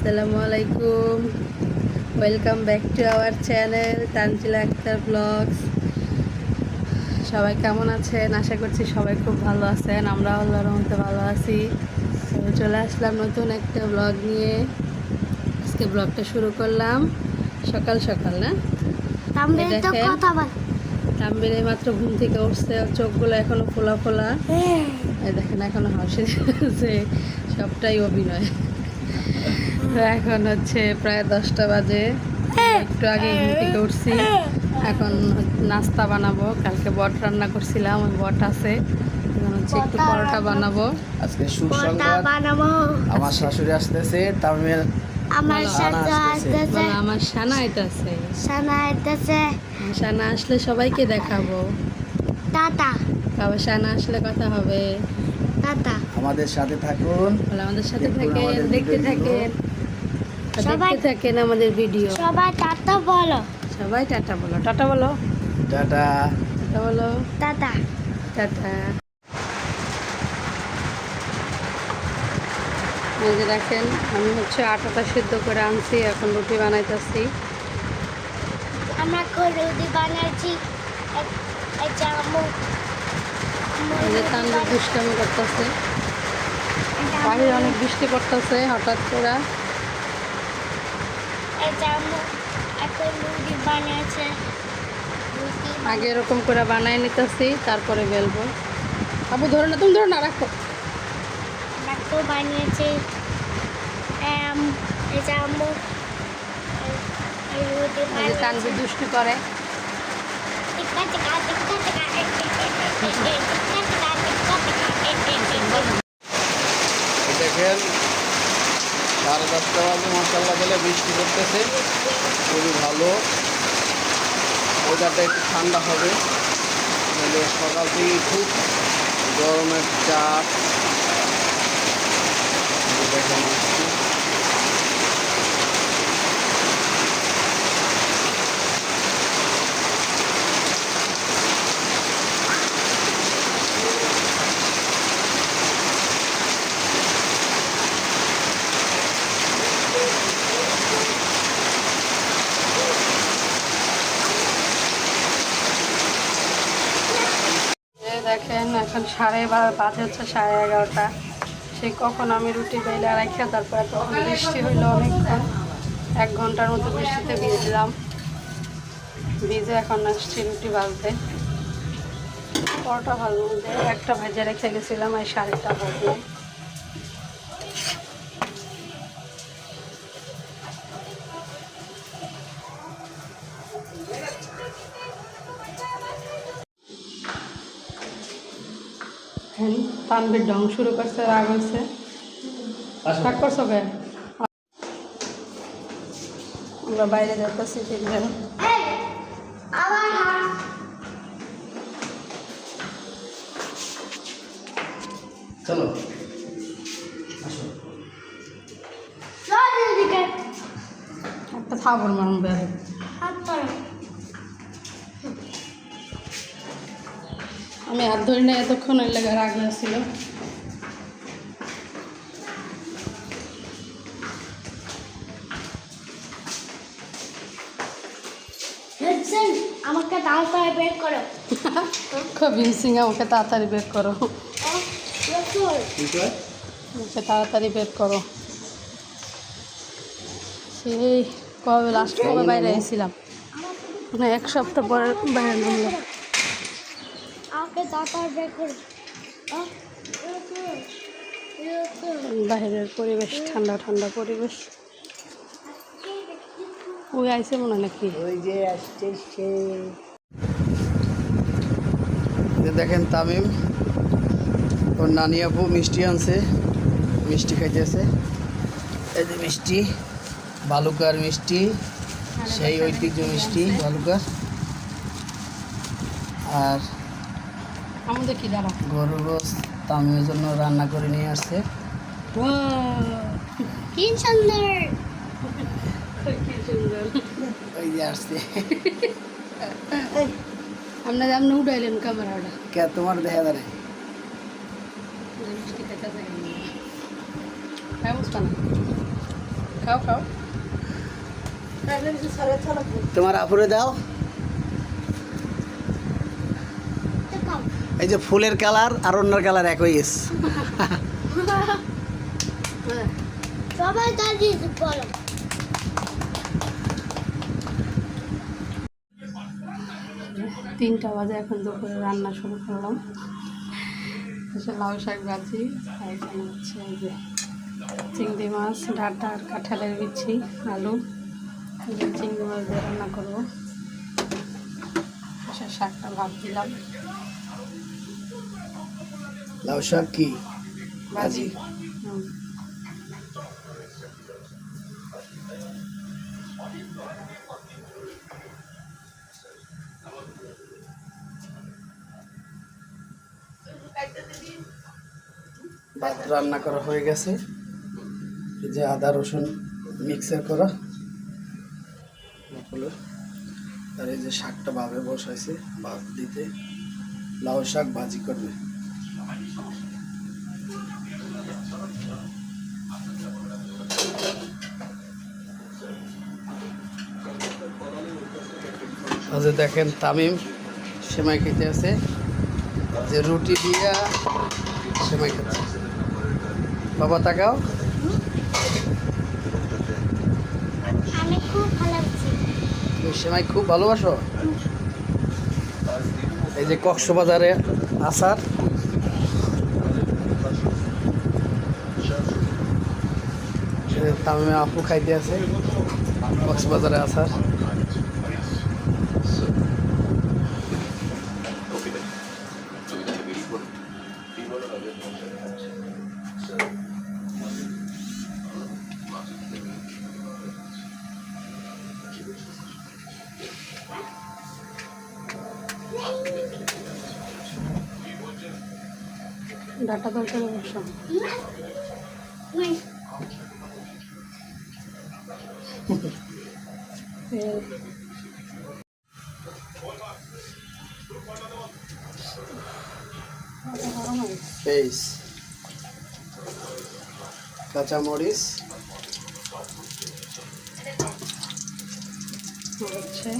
আসসালামু আলাইকুম। Welcome back to our channel Tanjila Akter blogs সবাই কেমন আছেন? আশা করছি সবাই খুব ভালো আছেন। আমরা আল্লাহর রহমতে ভালো আছি। চলে আসলাম নতুন একটা ব্লগ নিয়ে। আজকে ব্লগটা শুরু করলাম সকাল সকাল না? দেখেন। তাম্বির মাত্র ঘুম থেকে উঠছে চোখগুলো এখনও ফোলা ফোলা। এই দেখেন এখনও হাসি যে সবটাই অভিনয়। তো এখন হচ্ছে প্রায় দশটা বাজে। একটু আগে ঘুম থেকে উঠছি। এখন নাস্তা বানাবো। কালকে বট রান্না করছিলাম ওই বট আছে। এখন হচ্ছে একটু পরোটা বানাবো। আজকে সুসংবাদ। বানাবো। আমার শাশুড়ি আসতেছে তামিল আমার আসতেছে। আমার সানা আইতাছে। সানা আসতেছে সানা আসলে সবাইকে দেখাবো। টাটা। সানা আসলে কথা হবে। টাটা। আমাদের সাথে থাকুন। বলে আমাদের সাথে থাকেন দেখতে থাকেন। সবাই- থাকেন আমাদের ভিডিও সবাই টাটা বলো। সবাই টাটা বলো। টাটা বলো। টাটা। টাটা বলো। টাটা। টাটা। এই যে দেখেন আমি হচ্ছে আটাটা সিদ্ধ করে আনছি এখন রুটি বানাইতেছি। আমরা রুটি বানাচ্ছি এই- যে তান্ডব দুষ্টামি করতেছে। বাইরে অনেক বৃষ্টি পড়তেছে হঠাৎ করে। বানিয়েছে আগে এরকম করে বানাই নিতেছি, তারপরে বেলবো। আবু, ধরো না তুমি ধরো না রাখো। বানাতো বানিয়েছে দুষ্টি করে। সাড়ে দশটা বাজে মশাল্লা গেলে বৃষ্টি করতেছে খুবই ভালো। ওয়েদারটা একটু ঠান্ডা হবে। নাহলে সকাল থেকে খুব গরমের চাপ। দেখেন, এখন সাড়ে বাজে হচ্ছে সাড়ে এগারোটা। সে কখন আমি রুটি বেলা রাখি তারপরে তখন বৃষ্টি হইল অনেকক্ষণ। এক ঘণ্টার মতো বৃষ্টিতে ভিজলাম ভিজে এখন আসছি রুটি ভাজতে পরোটা ভালো একটা ভেজে রেখে গেছিলাম, এই শাড়িটা ভাজলাম এখন তানবির ঢং শুরু করছে রাগ হয়েছে রাগ করছ কে আমরা বাইরে যাচ্ছি হাত চলো। একটা থাবর মারুন বেড়ে আমি হাত ধরি না এতক্ষণ ওই লেগে রাগ হেডসেন আমাকে তাড়াতাড়ি বের করো। খুব সিং আমাকে তাড়াতাড়ি বের করো। আমাকে তাড়াতাড়ি বের করো। সেই কবে লাস্ট কবে বাইরে এসেছিলাম মানে এক সপ্তাহ পরে বাইরে নামলাম আমাকে তাড়াতাড়ি বের করো আহ, রসুল রসুল বাইরের পরিবেশ ঠান্ডা ঠান্ডা পরিবেশ। ওই আইসে মনে হয় নাকি? ওই যে আসছে সে। দেখেন তামিম ওর নানি আপু মিষ্টি আনছে মিষ্টি খাইতেছে। এই যে মিষ্টি বালুকার মিষ্টি সেই ঐতিহ্য মিষ্টি বালুকার। আর আমাদের কি দাঁড়া গরুর গোস তামিমের জন্য রান্না করে নিয়ে আসছে। কি সুন্দর। কি সুন্দর। ওই যে আসছে। আপনার আপনি উঠাইলেন ক্যামেরাটা। কে তোমার দেখা দাঁড়ায় খাও খাও। তোমার আপুরে দাও তো কম এই যে ফুলের কালার আর অন্যের কালার একই এস সবাই দাঁড়িয়ে বলো। তিনটা বাজে এখন দুপুরে রান্না শুরু করলাম। লাউ শাক ভাজি এখানে হচ্ছে এই যে চিংড়ি মাছ ডাঁটা আর কাঁঠালের বিচি আলু। চিংড়ি মাছ দিয়ে রান্না করব। সে শাকটা ভাত দিলাম। লাউ শাক কি? ভাজি। ভাত রান্না করা হয়ে গেছে। এই যে আদা রসুন মিক্সার করা। হলো আর এই যে শাকটা ভাবে বসাইছে ভাত দিতে। লাউ শাক ভাজি করবে। আজ দেখেন তামিম সেমাই খেতে আছে। যে রুটি দিয়া সেমাই খাচ্ছে বাবা তাকাও। তুমি সেমাই খুব ভালোবাসো? এই যে কক্সবাজারে আসার। তামিমে আপু খাইতে আছে কক্সবাজারে আসার। পেস কাঁচামরিচ হচ্ছে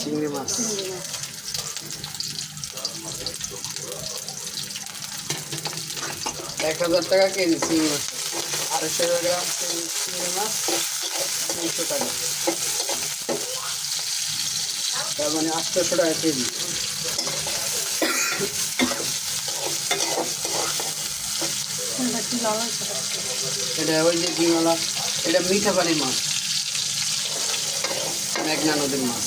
চিংড়ি মাছ। চিংড়ি মাছ। এক হাজার টাকা কেজি চিংড়ি মাছ। আড়াইশো গ্রাম চিংড়ি মাছ তিনশো টাকা। তার মানে আটশোশো টাকা কেজি। এটা ওই যে ডিমওয়ালা এটা মিঠা পানি মাছ। মেঘনা নদীর মাছ।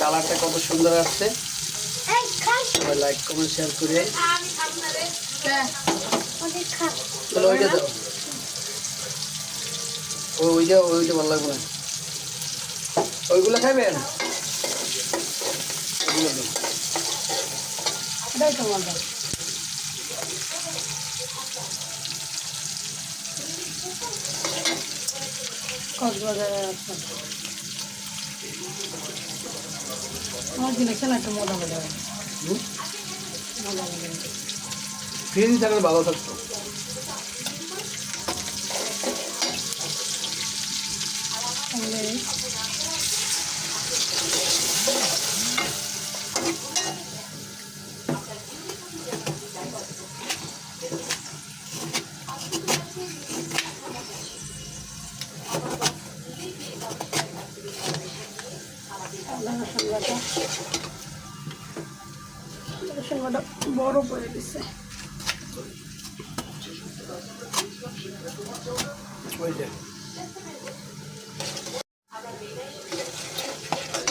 কালারটা কত সুন্দর আসছে। সবাই লাইক কমেন্ট শেয়ার করে। চলো ওইটা দাও। ও ওইটা ওইটা ভালো লাগবে না। ওইগুলো খাবেন? ওইগুলো দিন। এটাই তো মজা কক্সবাজারে আছে আমার দিনে কেন মজা মজা ফ্রিজ থাকলে ভালো থাকতো।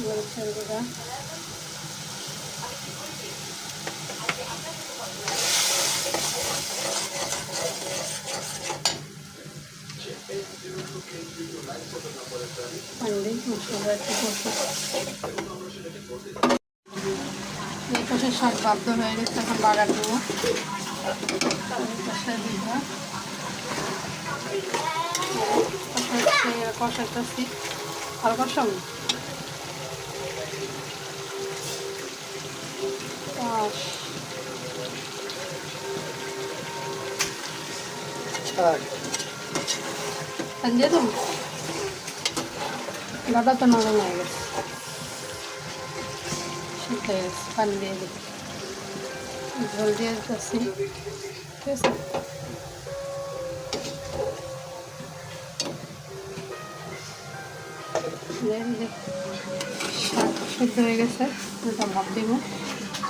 মরিচের গুঁড়া পানি মশলা একটু এই পাশে শাক বাধ্য হয়ে গেছে, এখন বাগান দেবো। কষাইতেছি হালকার সঙ্গে সঞ্জয় তুমি গাটা তো নরম হয়ে গেছে সিদ্ধ হয়ে গেছে পানি দিয়ে দিই ঝোল দিয়ে দিতেছি ঠিক আছে শাক সিদ্ধ হয়ে গেছে এটা ভাব দিব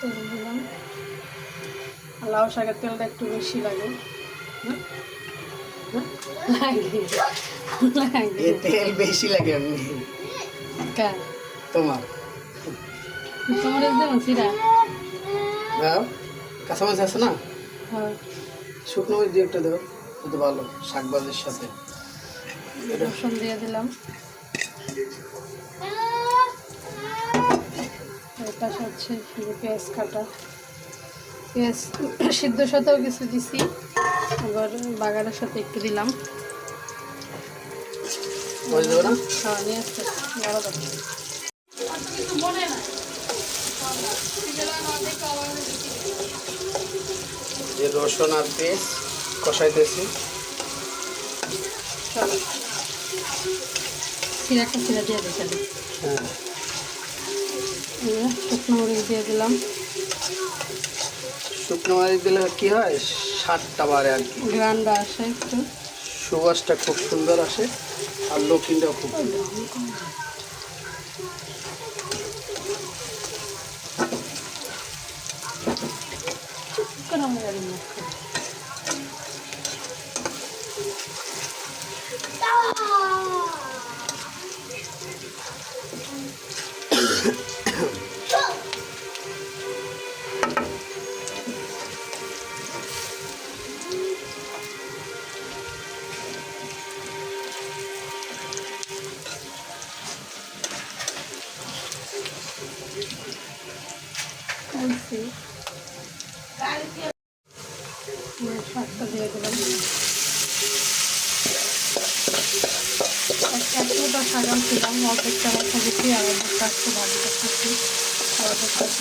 তেল দিলাম আর লাউ শাকের তেলটা একটু বেশি লাগে। তেল বেশি লাগে তোমার? তোমার দেবো সিরা আছে না? হ্যাঁ। শুকনো মরিচ দিয়ে একটা কত ভালো শাক ভাজির সাথে। রসুন দিয়ে দিলাম। এটা হচ্ছে শুধু পেঁয়াজ কাটা। পেঁয়াজ সিদ্ধ সাথেও কিছু দিছি আবার বাগানের সাথে একটু দিলাম। হ্যাঁ নিয়ে আসতে যে রসুন আর পেঁয়াজ কষাইতেছি। চলো। সিরা দিয়ে দিই হ্যাঁ। শুকনো মরিচ দিয়ে দিলাম। শুকনো মরিচ দিলে কি হয়? স্বাদটা বাড়ে আর কি। গ্রানটা আসে একটু। সুবাসটা খুব সুন্দর আসে আর লক্ষিণটাও খুব কেন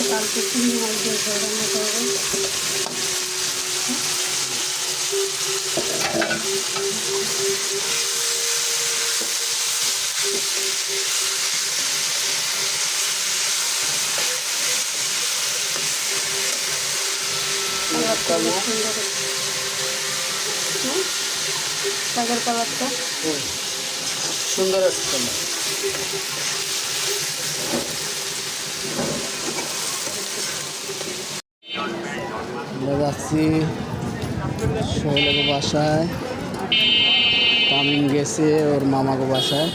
অর্ধেকটা একটু মাছ দিয়ে রান্না করব। সুন্দর। কালারটা? হুম। সুন্দর আসছে যাচ্ছি সোহেলের বাসায়। তামিম গেছে ওর মামাকে বাসায়।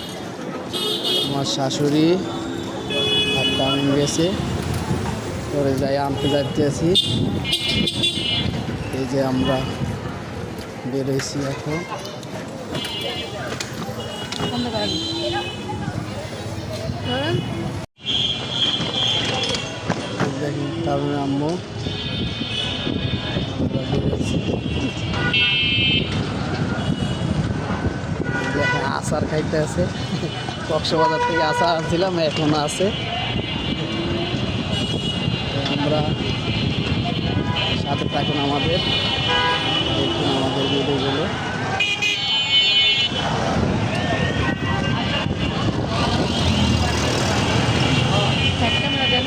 আমার শাশুড়ি আর তামিম গেছে। ওরে যাই, আনতে যাচ্ছি এই যে আমরা বেরোইছি এখন। তামিম আম্মু। আচার খাইতে আছে। কক্সবাজার থেকে আচার আনছিলাম, এখন আছে। আমরা সাথে থাকুন আমাদের। দেখুন আমাদের ভিডিওগুলো ব্যাক ক্যামেরা দেন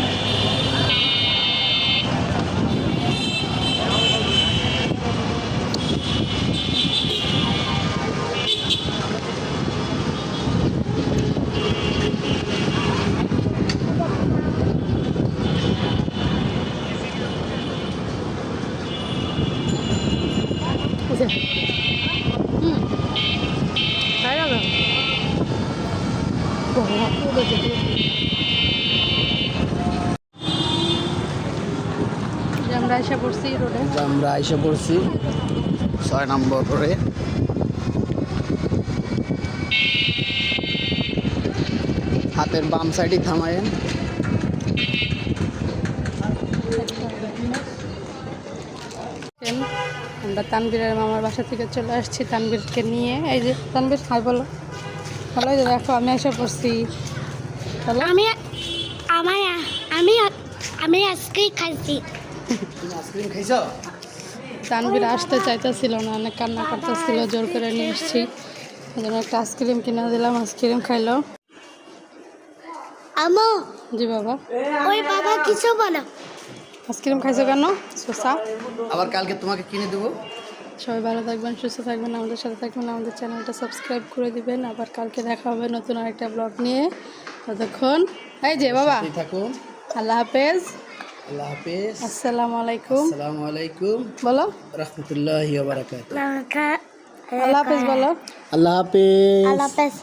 হয়েছে হুম খাই না আমরা এসে পড়ছি রোডে যে আমরা এসে পড়ছি ছয় নম্বর করে হাতের বাম সাইডে থামায়েন। আমরা তানবীরের মামার বাসা থেকে চলে আসছি তানবীরকে নিয়ে। এই যে তানবীর হাই বলো। ভালো যে দেখো আমি এসে পড়ছি। বলো। আমি আমার আমি আমি আজকে খাইছি। আইসক্রিম খাইছ? তানবীর আসতে চাইতেছিল না অনেক কান্না করতেছিল জোর করে নিয়ে এসছি। জন্য একটা আইসক্রিম কিনে দিলাম আইসক্রিম খাইলো। আমো জি বাবা। ওই বাবা কিছু বলো। আইসক্রিম খাইছো কেন শসা আবার কালকে তোমাকে কিনে দেবো। সবাই ভালো থাকবেন সুস্থ থাকবেন আমাদের সাথে থাকবেন আমাদের চ্যানেলটা সাবস্ক্রাইব করে দিবেন। আবার কালকে দেখা হবে নতুন আরেকটা ব্লগ নিয়ে। ততক্ষণ এই যে বাবা। থাকুন। আল্লাহ হাফেজ। আল্লাহ হাফেজ। আসসালামু আলাইকুম। আসসালামু আলাইকুম। বলো। রহমতুল্লাহি ওয়া বারাকাতুহু। আল্লাহ হাফেজ বলো। আল্লাহ হাফেজ। আল্লাহ হাফেজ।